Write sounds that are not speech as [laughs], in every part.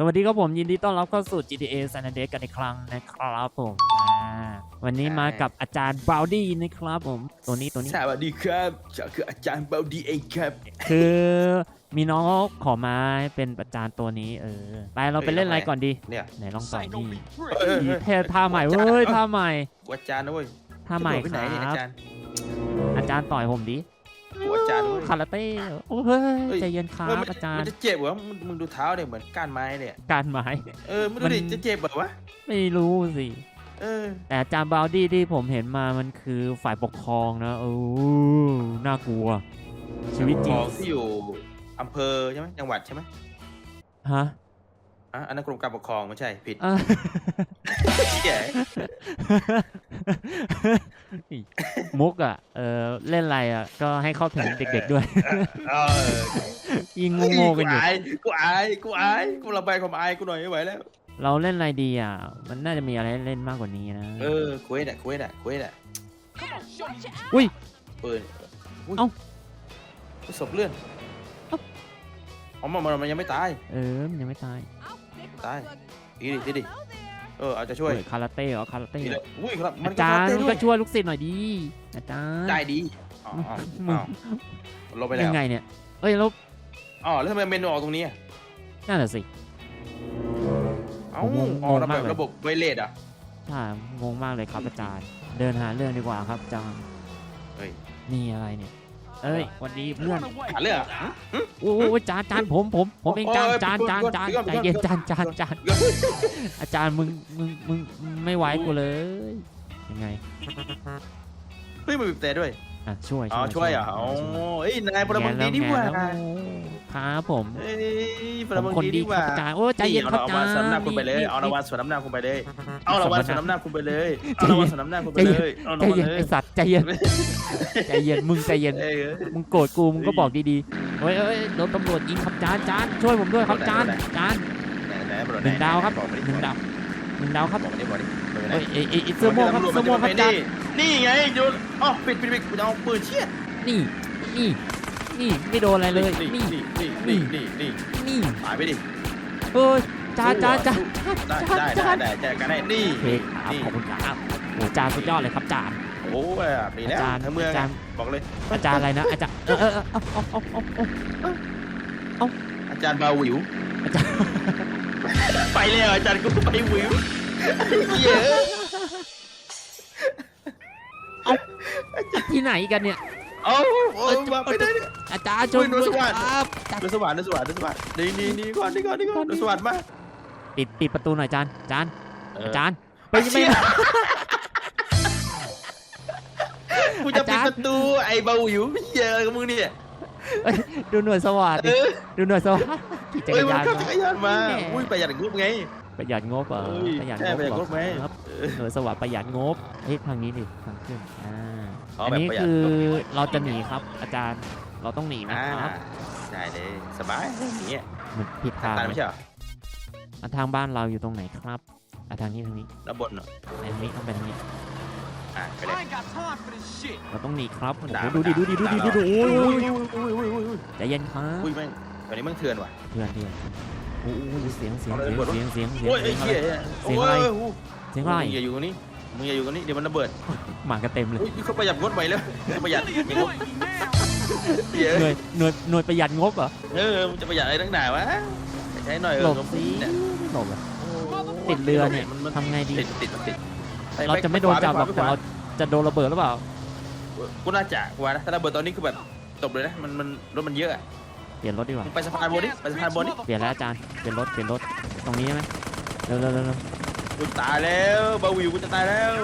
สวัสดีครับผมยินดีต้อนรับเข้าสู่ GTA San Andreas กันอีกครั้งนะครับผมอ่าวันนี้มากับอาจารย์บราวดี้นะครับผม ตัวนี้ตัวนี้สวัสดีครับฉันคืออาจารย์เบลดีเองครับ คือมีน้องขอมาให้เป็นอาจารย์ตัวนี้เออไปเราไปเล่นอะไรก่อนดีเนี่ยไหนลองต่อยดีเออเท่ท่าใหม่เว้ยท่าใหม่กูอาจารย์นะเว้ยท่าใหม่ไปคไหนรัเนี่ยอาบจารย์อาจารย์ต่อยผมดิ กูอาจารย์นะเว้ย คาราเต้โอ้ยเฮ้ยใจเย็นครัเฮ้ยบมันอาจารมันย์จะเจ็บเหรอมึงมึงดูเท้าเนี่ยเหมือนก้านไม้เนี่ย การหมาย เออมึงดูดิมัน จะเจ็บเหรอวะ ไม่รู้สิ เออ แต่อาจารย์บราวดี้ที่ผมเห็นมามันคือฝ่ายปกครองนะโอ้น่ากลัว ชีวิตจริขงองที่อยู่อำเภอใช่ไหมจังหวัดใช่ไหมฮะอะอันนั้นกรมการปกครองไม่ใช่ผิด อะ เหี้ยมุกอะ เออเล่นอะไรอะ ก็ให้เข้าถึงเด็กๆด้วย เออยิงโง่ๆกันอยู่ กูอายกูอายกูอายกูระบายความอายกูหน่อยไม่ไหวแล้ว เราเล่นอะไรดีอะ มันน่าจะมีอะไรให้เล่นมากกว่านี้นะ เออคุยน่ะคุยน่ะคุยน่ะอุ้ย ปืนยเอ้าศพเลื่อนเอ้า อ๋อมันมันมันยังไม่ตาย เออ มันยังไม่ตาย ตาย ดีดิดีดิ เออเอาจะช่วยเฮ้ยคาราเต้เหรอคาราเต้ดีเลยอุ้ยครับมันอาจารย์ก็ก็ด้วยช่วยลูกศิษย์หน่อยดีอาจารย์ได้ดีอ๋ออ๋อมึงอ๋อลงไปแล้ยัวงไงเนี่ยเอ้ยแล้วอ๋อแล้วทำไมเมนูออกตรงนี้อะนั่นแหละสิเอ้าผมงงออกระมาแบกบเลยระบบไวเลสอะใช่งงมากเลยครับอาจารย์ เดินหาเรื่องดีกว่าครับอาจารย์เฮ้ยนี่อะไรเนี่ย เอ้ยสวันดีเพื่อนหาเรื่องอะโอ้ยจานจานผมผมผมเองจานโอ้ยจานจานพี่ก้อนจานพี่ก้อนใจเย็นพี่ก้จาอนนจานจานอาจารย์มึงมึงมึงมึงไม่ไหวกูเลยยังไงเฮ้ยมันบีบแต่ด้วย อะช่วยอ๋อช่วยเหรอะอ๋อเอ้ยนายพลเมืองดีนี่หว่าแงแล้วครับผมเอ้ยพผลมเมืองคนดีดีนี่หครัว่าบอาจารย์โอ้ใจเย็นครับเอาอาจารรางย์วัลสวนน้ำคุณไปเลยเอารางวัลสวนน้ำหน้าคุณไปเลยเอารางวัลสวนน้ำหน้าคุณไปเลยเอารางวัลสวนน้ำหน้าคุณไปเลยเอาใจรางวัลเย็นเลไอยสัตว์ใจเย็นใจเย็นมึงใจเย็นเอ้ยมึงโกรธกูมึงก็บอกดีๆเฮ้ยเอ้ยโดนตำรวจยิงครับจานจานช่วยผมด้วยครับจานจานไหนไหนบอกหนึ่งดาวครับบอกมาดิหนึ่งดาวหนึ่งดาวครับบอกมาดิบอกมาดิบอกมาดิเอ้ยเอ้ยเอ้ยเอ้ยเสื้อม่วงครับเสื้อม่วงครับจาน นี่ไงจูนอ๋อปิดปิดปิดกูจะเอาปืนเชี่ยนี่ นี่ นี่ไม่โดนอะไรเลย นี่ นี่นี่นี่นี่นี่นี่นี่ตายไปดิเอ้ยจานจานจานได้จานได้จานได้ได้แจกกันได้นี่โอเคครับขอบคุณครับโอ้จานสุดยอดเลยครับจาน โอ้ยดีแล้วอาจารย์ทั้งเมืองอาจารย์ บอกเลยอาจารย์อะไรนะอาจารย์เออเออเออเอาเอาเอาเอาเอาอาจารย์บาวิว อาจารย์ ไปแล้วอาจารย์กูไปวิวเหี้ย ที่ไหนกันเนี่ยเอ้าโอ้ยมาไปได้เนี่ยอาจารย์ช่วยเฮ้ยหน่วยสวัสดิ์ครับนสวัสดิ์นสวัสดิ์นสวัสดิ์นี่นี่นี่ก่อนนี่ก่อนนี่ก่อนนสวัสดิ์มาปิดปิดประตูหน่อยจานจานเอออาจารย์ไปไปไม่เชี่ยไม่กูจะปิดอาจารย์ประตูไอ้บาวิวเหี้ยอะไรกับมึงเนี่ยดูหน่วยสวัสดิ์เอดิอดูหน่วยสวัสดิ์ขี่จักเอ้ยรมันยานขับมาจักรยานมาแหม่อุ้ยประหยัดงบไง ประหยัดงบเหรอเอ้ยประหยัดใช่งบประหยัดเหรงอบไหม ครับเออหน่วยสวัสดิ์ประหยัดงบเฮ้ยทางนี้ดิทางขึ้นอ่าเอาอันแบบนี้ประหยัดคือเราจะหนีครับ อาจารย์เราต้องหนีนะอ่าครับได้เลยสบายอย่างเงี้ยมันผิดทางตายไม่ใช่เหรออะทางบ้านเราอยู่ตรงไหนครับอะทางนี้ทางนี้ระบนเหรอทางนี้ต้องไปทางนี้ อะไปเลย I ain't got time for this shit. เราต้องหนีครับโอ้ด่าโหดูดิดูดิดูดิด่าดูดิโอ้ยอุ้โอ้ยยอุ้ยอุ้ยอุ้ยอุ้ยใจเย็นครับอุ้ยแม่งวันนี้แม่งเถื่อนว่ะเพื่อนเพื่อนโอ้โหเสียงเสียงเอาเลยเสียงกดเสียงเสียงเสียงโอ้ยไอ้เสียงเหี้ยเสียงอะไรโอ้ยเสียงอะไรมึงอย่าอยู่ตรงนี้มึงอย่าอยู่ตรงนี้เดี๋ยวมันระเบิดหมากันเต็มเลยอุ้ยเขาประหยัดงบไปแล้วเขาประหยัด What are you อย่างงบ doing now? เหี้ยหน่วยหน่วยหน่วยประหยัดงบเหรอเออมึงจะประหยัดอะไรตั้งหนาวะใช้หน่อยเอหลอบงบสิเนี่ยหลบเหรอติดเรือเนี่ยมันมันทำไงดีติดติดมันติดเราจะไม่โดนจับหรอกแต่เราจะโดนระเบิดหรือเปล่ากูน่าจะกูว่านะถ้าระเบิดตอนนี้คือแบบตบเลยนะมันมันรถมันเยอะอะ เปลี่ยนรถดีกว่า มึงไปสะพานบนดิไปสะพานบนดิเปลี่ยนแล้วอาจารย์ เปลี่ยนรถ เปลี่ยนรถ ตรงนี้ใช่ไหมเร็วเร็วเร็วเร็วกูตายแล้วบาวิวกูจะตายแล้ว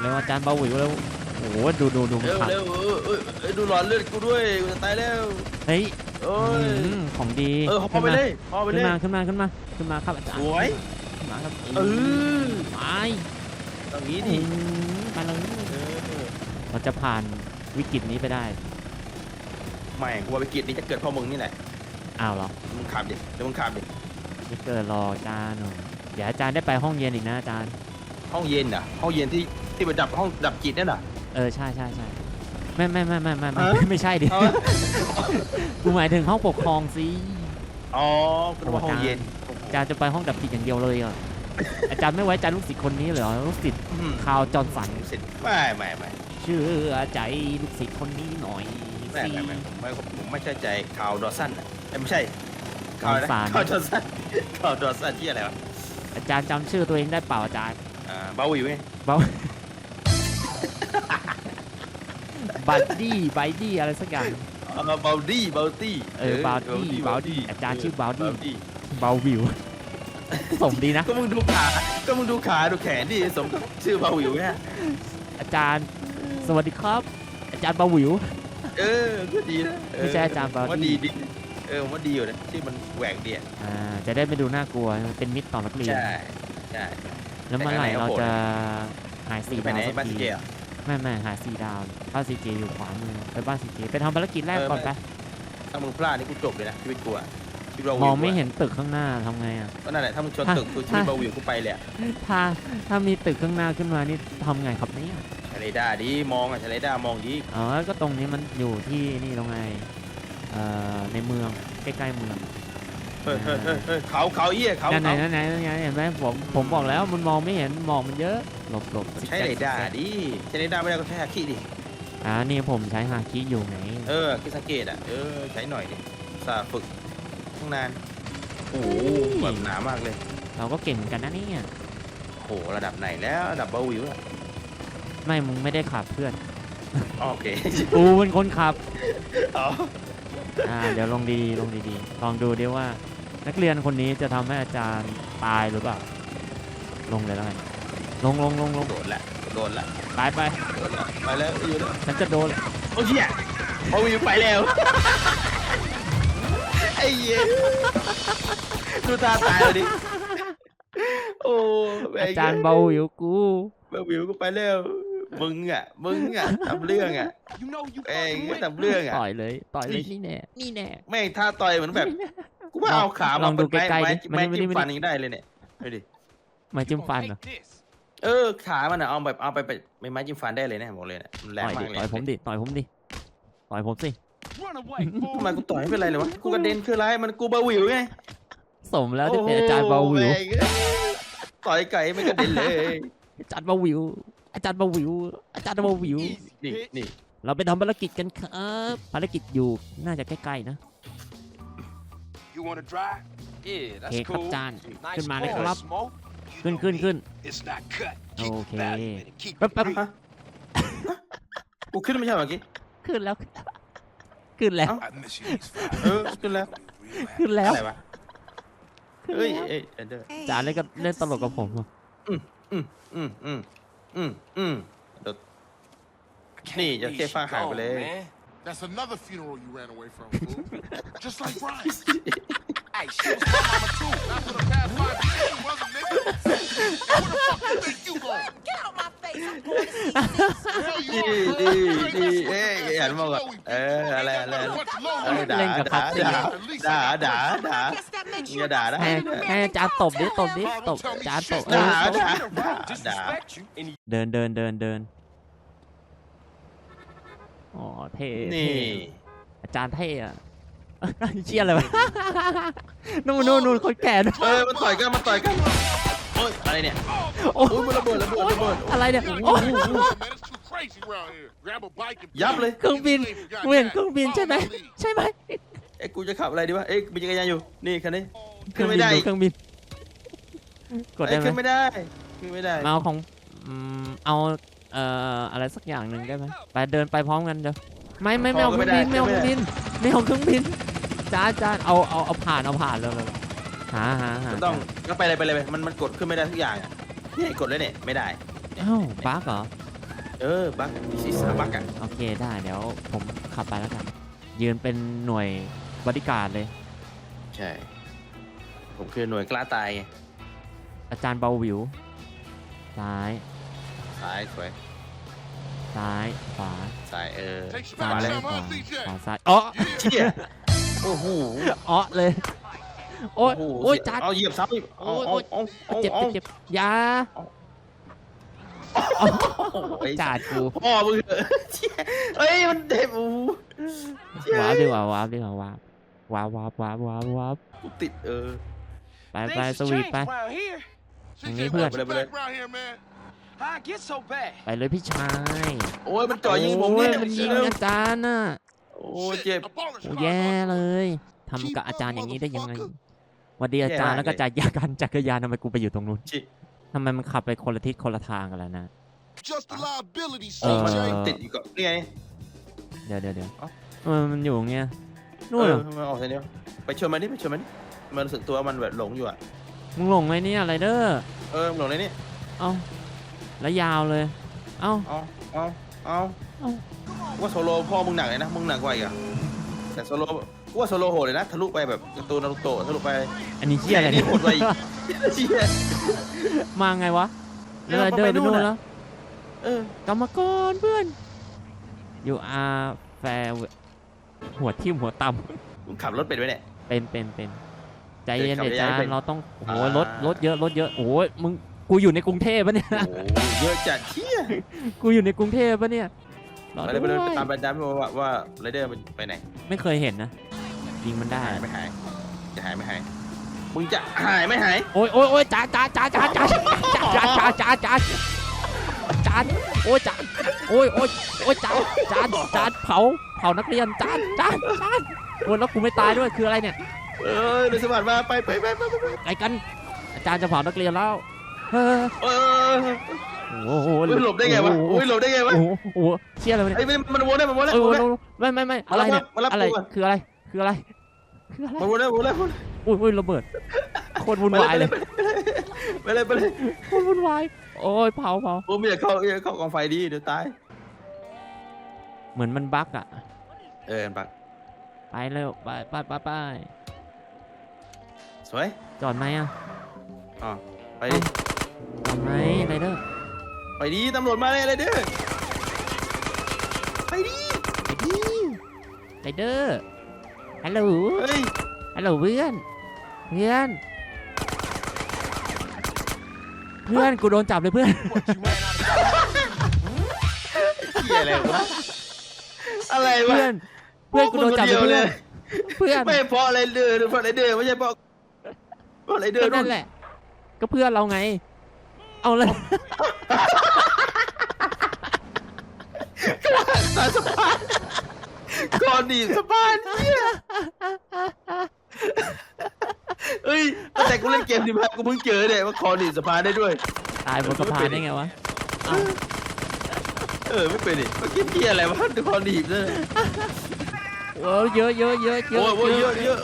เร็วอาจารย์เบาหวิวเร็วโอ้โหดูดูดูมันเร็วขับเร็วเออเออเออดูหลอดเลือดกูด้วยกูจะตายแล้วเฮ้ยโอ้ยอืมของดีเออพอไปเลยพอไปขึ้เลนยมาขึ้นมาขึ้นมาขึ้นมาครับอาจารสย์วยขึ้นมาครับเออไปตรงนี้อืดิมไปเลยเออเราจะผ่านวิกฤตนี้ไปได้ ไม่กูว่าวิกฤตนี้จะเกิดเพราะมึงนี่แหละ อ้าวเหรอมึงขับดิเดี๋ยวมึงขับดิ ไม่เกิดหรอกอาจารย์เดี๋ยวอาจารย์ได้ไปห้องเย็นอีกนะอาจารย์ ห้องเย็นอะห้องเย็นที่ที่ไปดับห้องดับจิตนั่นน่ะ เออใช่ใช่ใช่ไม่ไม่ไม่ไม่ไม่ไม่ฮะไม่ใช่ดิ เอากูหมายถึงห้องปกครองสิ อ๋อกูนึกว่าห้องเย็นออาจารย์จะไปห้องดับจิตอย่างเดียวเลยอะอาจารย์ไม่ไว้ใจลูกศิษย์คนนี้เลยเหรอลูกศิษย์อืมคาวจอห์นสัน เสร็จไม่ไม่ไม่เชื่อใจลูกศิษย์คนนี้หน่อย ไม่สิไม่ไม่ผมไม่ผมไม่ใช่ใจคาวดอสันนะเอ้ยไม่ใช่คาวนะดอสันคาวดอสันคาวดอสันที่อะไรวะอาจารย์จำชื่อตัวเองได้เปล่าอาจารย์อ่าบาวิวไงเบา บัดดี้บัดดี้อะไรสักอย่างอ่าบาดี้บาตี้เออบาวดี้บาวดี้อาจารย์ชื่อบาวดี้ดี้ เบาวิว สมดีนะ ก็มึงดูขาก็มึงดูขาดูแขนดิสมกับชื่อบาวิวไงอาจารย์ สวัสดีครับ อาจารย์เบาวิว เออก็ดีนะเไม่ใช่อาจารย์บาดี้ว่าดีดีเออผมว่าดีอยู่นะชื่อมันแหวกดีอะอ่าจะได้ไม่ดูน่ากลัวเป็นมิตรต่อนักเรียนใช่ใช่แล้วเมื่อไหร่แต่ข้างในก็เราโหดจะหายสี่ไปดาวไหนสักบ้านทีซีเจอะไม่ไม่หายสี่ดาวบ้านซีเจอยู่ขวามือไปบ้านซีเจไปทำภารกิจแรกเออก่อนไปถ้ามึงพลาดนี่กูจบเลยนะชีวิตกูอะชีวิตบาวิวมองไม่เห็นตึกข้างหน้าทำไงอะ ก็นั่นแหละถ้ามึงชนถ้าตึกกูชีวิตบาวิวกูไปเลยอะถ้าถ้ามีตึกข้างหน้าขึ้นมานี่ทำไงครับเนี่ย ชาเลด้าดิมองอะชาเลด้ามองดิอ๋อก็ตรงนี้มันอยู่ที่นี่ตรงไงเอ่อในเมืองใกล้ๆเมืองเฮ้ยเฮ้ยเฮ้ยเฮ้ยเขาเขาเอี้ยเขานั่นไหนเขานั่นไหนนั่นไงเห็นไหมผมผมบอกแล้วมันมองไม่เห็นหมอกมันเยอะหลบหลบใช้เรดาร์ดิใช้เรดาร์ไม่ได้ก็ใช้ฮาคิดิ อ่านี่ผมใช้ฮาคิอยู่ไงเออคิดสังเกตอะ เออ ใช้หน่อยดิสาฝึกตั้งนาน โอ้โหแบบหนามากเลย เราก็เก่งเหมือนกันนะเนี่ยโอ้โหระดับไหนแล้ว ระดับบาวิวอะ ไม่มึงไม่ได้ขับเพื่อนอ๋อโอเคกูเป็นคนขับ อ๋ออ่า เดี๋ยวลงดีๆลงดีๆ ลองดูดิว่า นักเรียนคนนี้จะทำให้อาจารย์ตายหรือเปล่า ลงเลยแล้วกันลงลงลงลงโดนละโดนละไปไป โดนละไปแล้วอยู่แล้วฉันจะโดน โอ้ยเหี้ยบาวิวไปแล้วไอ้เหี้ยดูตาตายเลยดิโอ้แม่งอาจารย์เบาหิวกูบาวิวก็ไปแล้ว มึงอะ มึงอะทำเรื่องอะ You know you เอง fucking ก็ with ทำเรื่องอะ ต่อยเลย ต่อยเลยนี่แน่ นี่แน่ แม่งท่าต่อยเหมือนแบบ กูว่าเอาขาลมาองดูเป็นไม้ใกล้ๆไม้ดิไม้มานี่จิ้มมานี่ฟันยังได้เลยเนี่ยดูดิไมาจิ้มฟันเหรอ take this. เออ ขามันอะเอาแบบเอาไปเป็นเป็นไม้จิ้มฟันได้เลยนะบอกเลยนะมันแรงต่อยมาดิ กเลยต่อยผมดิ ต่อยผมดิ ต่อยผมสิ Run away, ทำไม fool. กูต่อยไม่เป็นไรเลยวะ กูกระเด็นคืออะไรมันกูเบาหวิวไงสมแล้วที่เป็นอาจารย์เบาวิวโอ้โแม่งต่อยไก่ไม่กระเด็นเลย อาจารย์เบาวิว อาจารย์เบาวิว อาจารย์เบาวิว Easy, นี่ bitch. นี่เราไปทำภารกิจกันครับภารกิจอยู่น่าจะใกล้ ๆ นะ You wanna drive? Yeah, โอเค that's ครับ cool. อาจารย์ Nice ขึ้นมาเลย car, ครับ Smoke. You ขึ้น know ขึ้น me. ขึ้น It's not cut. Keep Okay. value in it. Keep แป๊บ it แป๊บ real. ฮะกูขึ้นไม่ใช่เหรอเมื่อกี้ ขึ้นแล้ว ขึ้นแล้ว เอ้า I miss you these five เออ ขึ้นแล้ว Real ขึ้นแล้วอะไรวะขึ้นเฮ้ยแล้วเอ้ยเดี๋ยว อาจารย์เล่นกับเล่นตลกกับผมอะอืมอืมอืม อืมอืมเดี๋ยว I can't Nee, je believe geeft she van haar gone, geleden. man. That's another funeral you ran away from, fool. [laughs] Just like Brian. [laughs] Hey, she was my mama too. Not for the past five years, you wasn't, nigga. And where the fuck you think you going? ดีดีดีเอ้ย with me. หันมาก่อนเอออะไรอะไรออ low ด่าเล่นกับด่าเขาด่าด่าด่าด่า Guess that makes Nghe you đà a đó. ให้ให้อาจารย์ตบดิตบดิตบอาจารย์ตบเอด่าอตบด่า She the ด่า road ด่า disrespect you, and he เดินเดินเดินเดินอ๋อเท่นี่อาจารย์เท่อะเชี่ยอะไรวะนู่นนู่นนู่นคนแก่เออมันต่อยกันมันต่อยกัน โอ้ยอะไรเนี่ยโอ้โอ้ยมันระเบิดระเบิดระเบิดอะไรเนี่ย You โอ้ gotta get out, man. It's too crazy around here. Grab a bike and ยับเลยเครื่องบินกูเห็นเครื่องบินใช่ไหมใช่ไหมเอ้ยกูจะขับอะไรดีวะเอ้ยมีจักรยานอยู่นี่คันนี้เคขึ้รื่อนงบินไม่ได้ดูเครื่องบินกดเอ้ได้ยไหมขึ้นไม่ได้ขึ้นไม่ได้มาเอาของอืมเอาเอ่ออะไรสักอย่างหนึ่งได้ไหมไปเดินไปพร้อมกันเดี๋ยวไม่ไม่ไม่เอาเครื่องบินไม่เอาเครื่องบินไม่เอาเครื่องบินจ้าจ้าเอาเอาเอาผ่านเอาผ่านเลยเลย หาหาหามันต้องก็ไปเลยไปเลยไปมันมันกดขึ้นไม่ได้ทุกอย่างอะนี่กดเลยเนี่ยไม่ได้เอ้าบั๊กเหรอ เออบั๊กซีซ่าบั๊กอะโอเคได้เดี๋ยวผมขับไปแล้วกัน ยืนเป็นหน่วยบริการดเลย ใช่ ผมคือหน่วยกล้าตายไงอาจารย์เบาหวิว ซ้าย ซ้ายสวยซ้าย ขวา ซ้ายเออ Take your ซ้าย back เลย time, ขวา huh, CJ? ขวาซ้ายอ๋อเชี่ยโอ้โห อ๋อเลย โอ้ยโหโอ้ยจานเอาเหยียบซ้ำอีกเอาโอ้ยเอาเอาเอาเจ็บเอาเจ็บเจ็บอยาไอ้จาดกูพ่อมึงเหอะเชี่ยเฮ้ยมันเด็บอู้เชี่ยว้าวดีกว่าว้าวดีกว่าว้าวว้าวว้าวว้าวว้าวว้าวกูติดเออไปไป Things สวีท changed ไป around here. CJ, Need what's พื่ your อน background here, man? How I get so bad? ไปเลยพี่ชายโอ้ยมันจ่อยิงผมโอ้เนี่ยมันยิงเร็วอาจารย์น่ะโอ้ยเจ็บ Shit, abolish โอ้ crime, แย่ huh? เลยทำกับอาจารย์อย่างนี้ได้ยังไงห วันดีอาจารย์แย่มากแล้วก็เลยจักรยานกันจักรยานทำไมกูไปอยู่ตรงนู้นชิทำไมมันขับไปคนละทิศคนละทางกันแล้วนะ Just a liability, เออ CJ. ติดอยู่กับนี่ไงเดี๋ยวเดี๋ยวเดี๋ยวเอ้าทำไมมันอยู่อย่างเงี้ยนู่นเอเหรออมันออกทางเดียวไปชนมันนี่ไปชนมันนี่มันรู้สึกตัวมันแบบหลงอยู่อะ มึงหลงไหมเนี่ยไรเดอร์เออมันหลงในนี่เอ้าแล้วยาวเลย เอ้าเอาเอาเอาเอ้าว่าโซโลพ่อมึงหนักเลยนะมึงหนักกว่าอีกอะแต่โซโลกู ว่าโซโลโหดเลยนะทะลุไปแบบการ์ตูนนารูโตะทะลุไปอันนี้เชี่ยอะไรนี่เนี่ยโหดกว่าอีกเชี่ย มาไงวะเอแล้วอไรเดอร์ไปไปนู่นู่นนน่ะแล้วเออกรรมกรเพื่อนอยู่อาแฟหัวทิ่มหัวต่มึงขับรถเป็นไหมเนี่ยำเป็นเป็นเป็นใจเย็นขับเดี๋ยวได้จาเป็นนเราต้องโอ้โหอ่า รถรถเยอะรถเยอะโอ้ยมึงกูอยู่ในกรุงเทพปะเนี่ย โอ้โหเยอะจัดเชี่ยกูอยู่ในกรุงเทพปะเนี่ยรอไปเลยไปเลยด้ไปวยตามไปตามว่าว่าว่าไรเดอร์มันไปไหนไม่เคยเห็นนะ ยิงมันได้ หายไม่หาย จะหายไม่หาย มึงจะหายไม่หาย โอ้ยโอ้ยโอ้ยจ้าจ้าจ้าจ้าจ้าจ้าจ้าจ้าจ้าจ้าจานโอ้ยจานโอ้ยโอ้ยโอ้ยจานจานจานเผาเผานักเรียนจานจานจานโอ้ยแล้วกูไม่ตายด้วยคืออะไรเนี่ยเออเดี๋ยวสวัสดิ์มาไปไปไปไปไปไปไอ้กัน อาจารย์จะเผานักเรียนแล้วเฮ้ยเออโอ้โหเฮ้ยหลบได้ไงวะโอ้โหโอ้ยหลบได้ไงวะโอ้โหโอ้โหเชี่ยอะไรวะเนี่ยไอ้ยมันมันวนได้มันวนได้เอมันวนอได้ไม่ไม่ไม่มาอะไรรับเนี่ยมารับอะไรกูก่อนคืออะไรคืออะไร คืออะไรมันวนได้มันวนได้มันวนได้อุ้ยอุ้ยระเบิดโคตรวุ่นวายเลยไปเลยไปเลยโคตรวุ่นวายโอ้ยเผาเผาโอ้ไม่อยากเข้าไม่อยากเข้ากองไฟดีเดี๋ยวตายเหมือนมันบั๊กอะเออปักไปเร็วไปไปไปไปสวยจอดไหมอะอ๋อไปดิจอดไหมไรเดอร์ไปดีตำรวจมาเลยอะไรเด้อไปดิไปดิไรเดอร์ ฮัลโหล เฮ้ย ฮัลโหลเพื่อนเพื่อนเพื่อนกูโดนจับเลยเพื่อน เหี้ยอะไรวะ อะไรวะเพื่อน เพื่อนกูโดนจับเลยเพื่อนเพื่อนไม่เพราะอะไรเด้อเพราะอะไรเด้อไม่ใช่เพราะเพราะอะไรเด้อก็นั่นแหละ ก็เพื่อนเราไง เอาเลยสายสะพาน ก่อนดีสะพานเหี้ยเฮ้ยตั้งแต่กูเล่นเกมดิมากูเพิ่งเจอเนี่ยว่าคอหนีบสะพานได้ด้วย ตายบนสะพานได้ไงวะเอ้าเออไม่เป็นดิเมื่อกี้พี่อะไรวะดูคอหนีบเลยโอ้เยอะเยอะเยอะเยโอ้อะยโอ้ยเยอะเยอะ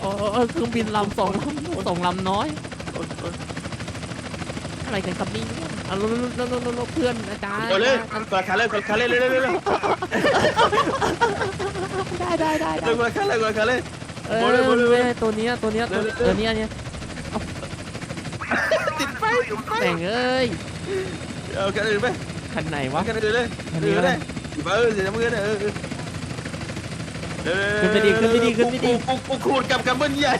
โอ้โอ้เครื่องบินลำสองลำสองลำน้อยโอ้ยโอ้ยอะไรกันครับนี่ เอาลลลลลเพื่อนอาจารย์เอาเลยกดขาเลยกดขาเลยเร็วเร็วเร็วเร็วได้ได้ได้เร็วกดขาเลยกดขาเลยเออเลยหมดเลยเว้ยตัวนี้ตัวนี้ตัวเร็วๆตัวนี้ยเนี่ยติดไฟแต่งเอ้ยเอากันอื่นไปคันไหนวาวะกันอื่นเลยดีเลยเออเสียน้ำเงินเออขึ้นไปดิขึ้นไปดิขึ้นไปดิกูกูกูขูดกับกับเบิ้ลใหญ่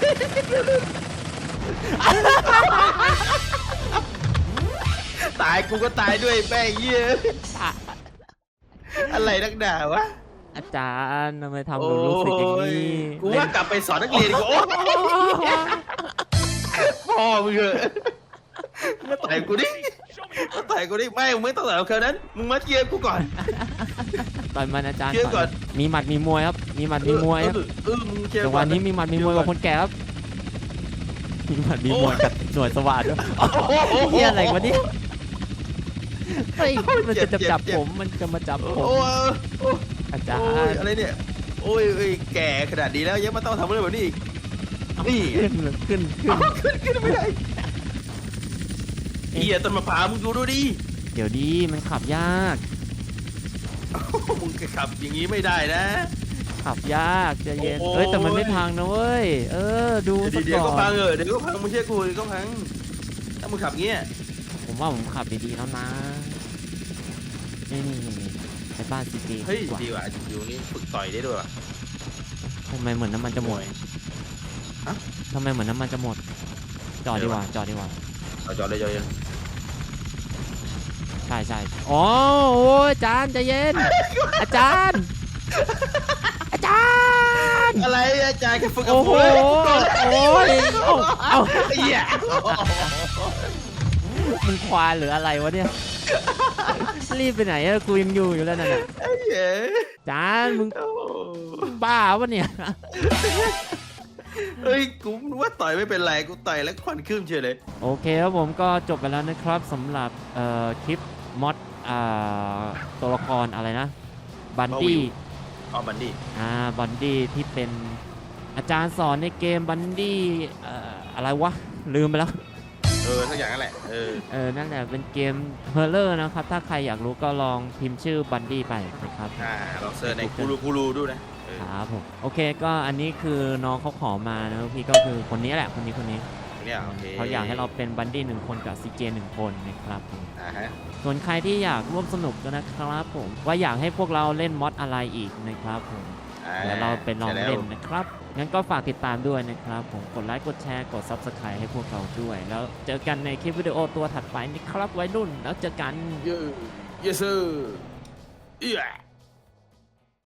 ตายกูก็ตายด้วยแป้งเยี่ยอะไรนักหนาวะอาจารย์ทำไมทำกับลูกศิษย์อย่างนี้โอ้ยกูว่ากลับไปสอนนักเรียนดีกว่าโอ้พ่อมึงเหอะมาต่อยกูดิมาต่อยกูดิไม่มึงไม่ต้องต่อยเขานั้นมึงมาเกียร์กูก่อนต่อยมันอาจารย์เชื่อก่อนมีหมัดมีมวยครับ มีหมัดมีมวยครับเออเออมึงเกียร์จังหก่อวะนี้มีหมัดมีมวยกับคนแก่ครับมีหมัดมีมวยกับหน่วยสวัสดิ์ด้วยโอ้โหเฮียอะไรวะเนี่ยเฮ้ยมันจะเจ็จับบเจ็บจับเจ็บผม มันจะมาจับโอ้ผโหมโอ้อาจารโอ้ยย์อะไรเนี่ยโอ้ยเอ้ยแก่ขนาดนี้แล้วยังมาต้องทำอะไรแบบนี้อีกนี่ขึ้นเลยขึ้นขึ้นขึ้นขึ้นไม่ได้เฮียต้นมะพร้าวมึงดูดูดิ เดี๋ยวดีมันขับยาก มึงขับอย่างนี้ไม่ได้นะ ขับยากใจะเย็นโอ้โหเอ้ยแต่มันไม่พังนะเว้ย เออดูสักเดี๋ยวก่ก็อพังนเออเดี๋ยวก็พังมึงเชื่อกูเดี๋ยวก็พัง ถ้ามึงขับเงี้ย ผมว่าผมขับดีๆแล้วนะ นี่นี่นี่นี่ไปบ้านซีจีเฮ้ยดีกว่าดีว่ะอยู่นี่ฝึกต่อยได้ด้วยว่ะ ทำไมเหมือนน้ำมันจะหมดฮะ ทำไมเหมือนน้ำมันจะหมด จอดดีกว่าจอดดีกว่าเอาจอดเลยจอดเลยใช่ใช่อ๋อโอ้ยอาจารย์ใจเย็น อาจารย์ อาจารย์ย์อะไรอาจารย์แค่ฝึกกับโอ้โห ผมเลยโอ้ยเอาเอาไอ้เหี้ยมึงควายหรืออะไรวะเนี่ย รีบไปไหนอะกูยังอยู่อยู่แล้วนั่นน่ะไอ้เหี้ยจานมึงโอ้บ้าวะเนี่ย เฮ้ยกูนึกว่าต่อยไม่เป็นไรกูต่อยแล้วควันขึ้นเฉยเลย โอเคครับผมก็จบไปแล้วนะครับสำหรับเอ่อคลิปมอดอ่าตัวละครอะไรนะ บันดี้อ๋อบันดี้อ่าบันดี้ที่เป็นอาจารย์สอนในเกมบันดี้เอ่ออะไรวะ ลืมไปแล้ว เออสักอย่างนั่นแหละเออเออนั่นแหละเป็นเกมเฮอร์เลอร์นะครับ ถ้าใครอยากรู้ก็ลองพิมพ์ชื่อบันดี้ไปนะครับ อ่าเราเซิร์ชในกูรูกูรูดูนะเออครับผมโอเคก็อันนี้คือน้องเขาขอมานะพี่ก็คือคนนี้แหละคนนี้คนนี้เนี่ยโอเคเขาอยากให้เราเป็นบันดี้หนึ่งคนกับซีเจหนึ่งคนนะครับผมอ่าฮะส่วนใครที่อยากร่วมสนุกก็นะครับผมว่าอยากให้พวกเราเล่นมอดอะไรอีกนะครับผม อ่าแล้วเราไปลองใช่แวเล่นนะครับงั้นก็ฝากติดตามด้วยนะครับ ผมกดไลค์กดแชร์กด Subscribe ให้พวกเราด้วย แล้วเจอกันในคลิปวิดีโอตัวถัดไปนะครับไว้รุ่นแล้วเจอกัน เยอะเยสเซอร์เอื้อ